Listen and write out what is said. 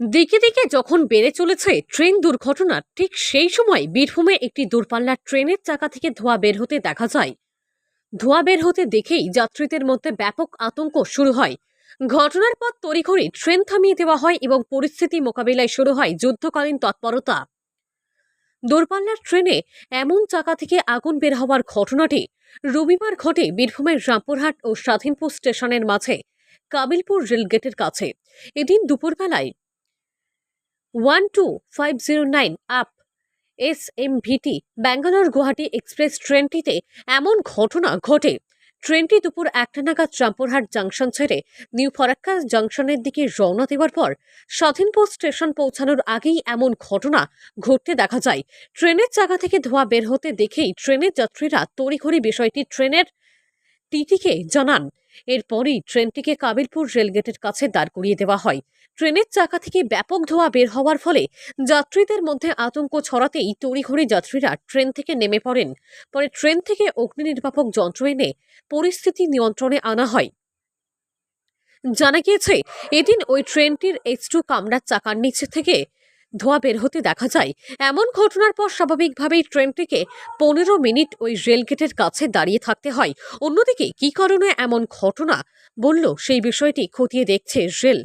দিকে দিকে যখন বেড়ে চলেছে ট্রেন দুর্ঘটনা, ঠিক সেই সময় বীরভূমে একটি দূরপাল্লার ট্রেনের চাকা থেকে ধোঁয়া বের হতে দেখা যায়। ধোঁয়া বের হতে দেখেই যাত্রীদের মধ্যে ব্যাপক আতঙ্ক শুরু হয়। ঘটনার পর তড়িঘড়ি ট্রেন থামিয়ে দেওয়া হয় এবং পরিস্থিতি মোকাবিলায় শুরু হয় যুদ্ধকালীন তৎপরতা। দূরপাল্লার ট্রেনে এমন চাকা থেকে আগুন বের হওয়ার ঘটনাটি রবিবার ঘটে বীরভূমের রামপুরহাট ও স্বাধীনপুর স্টেশনের মাঝে কাবিলপুর রেলগেটের কাছে। এদিন দুপুরবেলায় one two five zero nine up S M VT Bangalore Guwahati express ট্রেনটিতে এমন ঘটনা ঘটে। ট্রেনটি দুপুর একটা নাগাদ চাম্পুরহাট জাংশন ছেড়ে নিউ ফরাক্কা জাংশনের দিকে রওনা দেওয়ার পর স্বাধীনপুর স্টেশন পৌঁছানোর আগেই এমন ঘটনা ঘটতে দেখা যায়। ট্রেনের চাকা থেকে ধোঁয়া বের হতে দেখেই ট্রেনের যাত্রীরা তড়িঘড়ি বিষয়টি ট্রেনের টিটিকে জানান। এরপরই ট্রেনটিকে কাবিলপুর রেলগেটের কাছে দাঁড় করিয়ে দেওয়া হয়। ট্রেনের চাকা থেকে ব্যাপক ধোঁয়া বের হওয়ার ফলে যাত্রীদের মধ্যে আতঙ্ক ছড়াতেই তড়িঘড়ি যাত্রীরা ট্রেন থেকে নেমে পড়েন। পরে ট্রেন থেকে অগ্নি নির্বাপক যন্ত্র এনে পরিস্থিতি নিয়ন্ত্রণে আনা হয়। জানা গিয়েছে, এদিন ওই ট্রেনটির এইচ টু কামরার চাকার নিচে থেকে ধোঁয়া বের হতে দেখা যায়। এমন ঘটনার পর স্বাভাবিকভাবেই ট্রেনটিকে পনেরো মিনিট ওই রেলগেটের কাছে দাঁড়িয়ে থাকতে হয়। অন্যদিকে, কী কারণে এমন ঘটনা? বলল, সেই বিষয়টি খতিয়ে দেখছে রেল।